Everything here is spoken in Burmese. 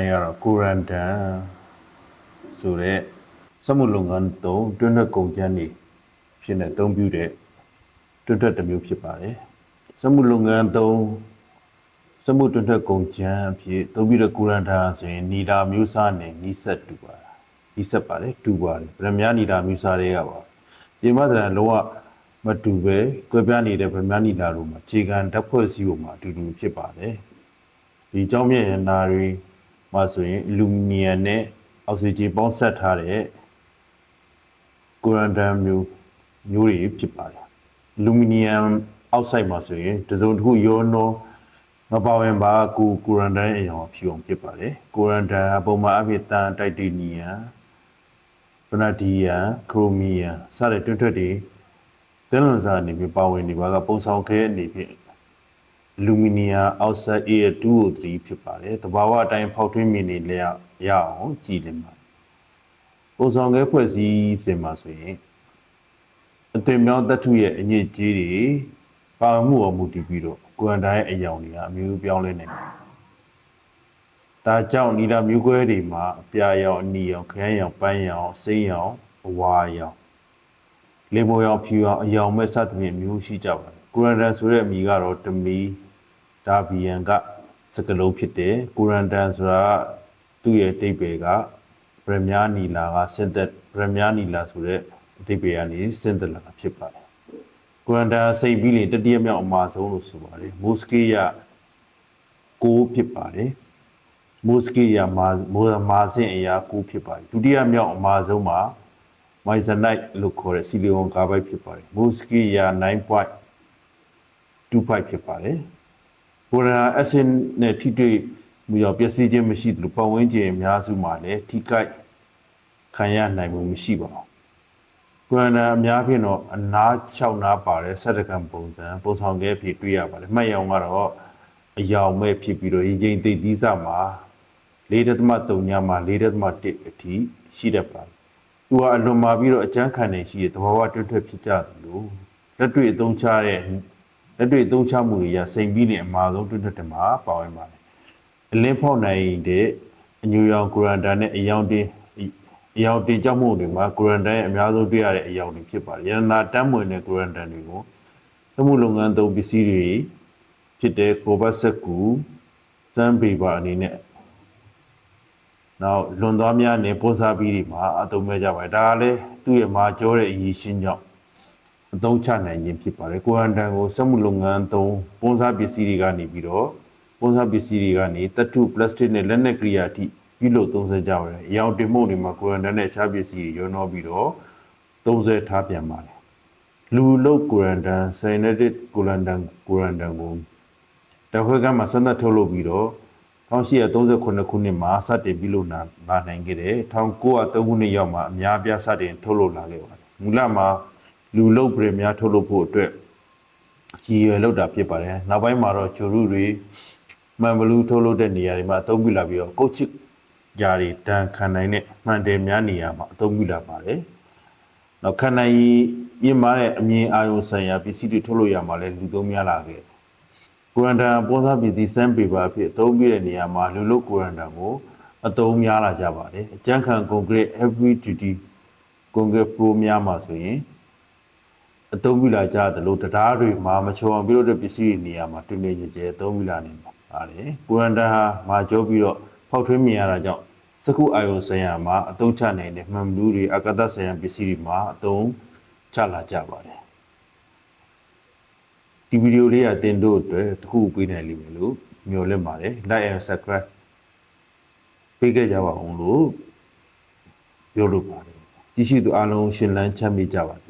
အဲကတော့ကိုရန်တန်ဆိုတဲ့စက်မှုလုပ်ငန်းသုံးတွင်းထွက်ကုန်ကျန်းနေဖြစ်နေအသုံးပြုတဲ့တွင်းထွက်တစ်မျိုးဖြစ်ပါတယ်စက်မှုလုပ်ငန်းသုံးစက်မှုတွင်းထွက်ကုန်ကျန်းအဖြစ်အသုံးပြုတဲ့ကိုရန်တန်ဆိုရင်နီလာမျိုးစားနဲ့နီးစပ်တူပါနီးစပ်ပါတယ်တူပါတယ်ဗရမများနီလာမျိုးစားတွေကပါပြင်မသရံလုံးဝမတူပဲကွဲပြားနေတဲ့ဗရမများနီလာတို့မှာခြေခံဓာတ်ဖွဲ့စည်းပုံမှာအတူတူဖြစ်ပါတယ်ဒီကြောင့်မြင့်ရနာတွေ မှာဆိုရင်အလူမီနီယံနဲ့အောက်ဆီဂျင်ပေါင်းဆက်ထားတဲ့ကိုရန်တမ်မျိုးမျိုးတွေဖြစ်ပါတယ်အလူမီနီယံအောက်ဆိုက်မှာဆိုရင်တစ်စုံတစ်ခုရောနောမပါဝင်ပါကိုကိုရန်တမ်အရာဖြူအောင်ဖြစ်ပါတယ်ကိုရန်တမ်ပုံမှန်အဖြစ်တန်တိုက်တီနီယံဗနာဒီယံခရိုမီယံစတဲ့တွန်းထွက်တွေတင်းလွန်စာအနေနဲ့ပါဝင်နေပါကပုံဆောင်ခဲအနေဖြင့်အ လူမီနီယံအောက်ဆိုက် A2O3 ဖြစ်ပါတယ်။တဘာဝအတိုင်းဖောက်ထွင်းမြင်နေလျက်ရအောင်ကြည်လင်ပါပုံဆောင်ခဲဖွဲ့စည်းစင်မှာဆိုရင်အသွင်မြောင်းတတ်ထုရဲ့အညစ်အကြေးတွေပါဝင်မှုအမှုတည်ပြီးတော့ကွမ်တိုင်းအယောင်တွေကအမျိုးပြောင်းလဲနေတယ်။ဒါကြောင့်နီလာမျိုးကွဲတွေမှာအပြာရောင်အနီရောင်ခရမ်းရောင်ပန်းရောင်စိမ်းရောင်အဝါရောင်လေမိုရောင်ဖြူရောင်အယောင်မဲ့စသဖြင့်မျိုးရှိကြပါတယ်။ကိုရန်တန်ဆိုတဲ့အမည်ကတော့တမီ ဒါဘီယန်ကစကလုံးဖြစ်တယ်။ကိုရန်တန်ဆိုတာကသူ့ရဲ့အတိတ်ပဲကဗရမ ्या နီလာကစင်သက်ဗရမ ्या နီလာဆိုတဲ့အတိတ်ပဲကနေစင်သက်လာတာဖြစ်ပါတယ်။ကိုရန်တန်စိတ်ပြီးလေတတိယမြောက်အမှာဆုံးလို့ဆိုပါတယ်။မိုစကေးရကိုဖြစ်ပါတယ်။မိုစကေးရမာမိုမာစင်အရာကိုဖြစ်ပါတယ်။ဒုတိယမြောက်အမှာဆုံးမှာမိုင်ဇနိုက်လို့ခေါ်တဲ့ဆီလီယွန်ကာဘိုက်ဖြစ်ပါတယ်။မိုစကီယာ9.25ဖြစ်ပါတယ်။ ဘောရာအဆင်နဲ့ထိတွေ့မှုရောပျက်စီးခြင်းမရှိသလိုပတ်ဝန်းကျင်အများစုမှာလည်းထိခိုက်ခံရနိုင်မှုမရှိပါဘူး။ကွန်ဒာအများဖြင့်တော့အနား6နားပါတဲ့စက်တကံပုံစံပုံဆောင်ခဲ့ဖြစ်တွေ့ရပါတယ်။မှတ်ရအောင်ကတော့အယောင်မဲ့ဖြစ်ပြီးတော့ရင်ချင်းသိပ်သီးစမှာ4.3ညမှာ4.1အထိရှိတတ်ပါတယ်။သူကအလွန်မာပြီးတော့အကျန်းခံနေရှိတဲ့သဘာဝတွတ်ထွက်ဖြစ်ကြတယ်လို့လက်တွေ့အသုံးချတဲ့ လက်တွေ့အသုံးချမှုတွေရစိန်ပြီးနေအမှာဆုံးတွတ်ထွက်တယ်မှာပါဝင်ပါတယ်အလင်းဖောက်နိုင်တဲ့အညူရောင်ကိုရန်တန်နဲ့အယောင်တင်အယောင်တင်ကြောက်မှုတွေမှာကိုရန်တန်ရဲ့အများဆုံးတွေ့ရတဲ့အယောင်တွေဖြစ်ပါတယ်ရတနာတမ်းမွေတဲ့ကိုရန်တန်တွေကိုစမှုလုပ်ငန်းသုံးပစ္စည်းတွေဖြစ်တဲ့ကိုဘတ်ဆက်ကူစမ်းပေပါအနေနဲ့နောက်လွန်သွားများနဲ့ပုံစားပြီးဒီမှာအသုံးမဲ့ကြပါတယ်ဒါကလည်းသူ့ရဲ့မာကြောတဲ့အရည်ရှင်းကြောင့်အ သုံးချနိုင်ခြင်းဖြစ်ပါတယ်ကိုရန်တန်ကိုစက်မှုလုပ်ငန်းသုံးပုံစားပစ္စည်းတွေကနေပြီးတော့ပုံစားပစ္စည်းတွေကနေတတုပလတ်စတစ်နဲ့လက်နက်ကရိယာအထိပြုလုပ်သုံးစွဲကြပါတယ်အရောင်တင်မှုတွေမှာကိုရန်တန်နဲ့အခြားပစ္စည်းတွေရောနှောပြီးတော့သုံးစွဲထားပြန်ပါတယ်လူလုတ်ကိုရန်တန်ဆိုင်နတစ်ကိုရန်တန်ကိုရန်တန်ကိုတခွဲကမှစမ်းသပ်ထုတ်လုပ်ပြီးတော့1839ခုနှစ်မှာစတင်ပြုလုပ်လာလာနိုင်ခဲ့တယ်1903ခုနှစ်ရောက်မှာအများအပြားစတင်ထုတ်လုပ်လာခဲ့ပါတယ်မူလမှာ လူလုတ်ပရိများထုတ်လုပ်ဖို့အတွက်ရည်ရွယ်လုပ်တာဖြစ်ပါတယ်နောက်ပိုင်းမှာတော့ဂျိုရုတွေမှန်ဘလူးထုတ်လုပ်တဲ့နေရာတွေမှာအသုံးပြုလာပြီးတော့ကုတ်ချစ်ဂျာတွေတန်ခံနိုင်တဲ့မှန်တယ်များနေရာမှာအသုံးပြုလာပါတယ်နောက်ခန္ဓာရည်ပြင်းမာတဲ့အမြင်အာရုံဆိုင်ရာပစ္စည်းတွေထုတ်လုပ်ရမှာလဲလူသုံးများလာခဲ့တယ်ကွရန်တန်ပေါ်စားပစ္စည်းစမ်းပေပါအဖြစ်အသုံးပြတဲ့နေရာမှာလူလုကွရန်တန်ကိုအသုံးများလာကြပါတယ်အကျန်းခံကွန်ကရစ် heavy duty ကွန်ကရစ် pro များမှာဆိုရင် အသုံးပြုလာကြတယ်လို့တရားတွေမှာမချောအောင်ပြုလုပ်တဲ့ပစ္စည်းတွေနေရာမှာတွင်နေကြကျအသုံးပြုလာနေပါတယ်ကွရန်တန်ဟာမာကျောပြီးတော့ဖောက်ထွင်းမြင်ရတာကြောင့်စကုအာယုံဆိုင်ရာမှာအသုံးချနိုင်တဲ့မှန်ဘလူးတွေအကသဆိုင်ရာပစ္စည်းတွေမှာအသုံးချလာကြပါတယ်ဒီဗီဒီယိုလေးကတင်တို့အတွက်တစ်ခုပေးနိုင်လိမ့်မယ်လို့မျှော်လင့်ပါတယ် like and subscribe ပေးခဲ့ကြပါအောင်လို့ပြောလိုပါတယ်ကြည့်ရှိသူအားလုံးရှင်လန်းချမ်းမြေ့ကြပါစေ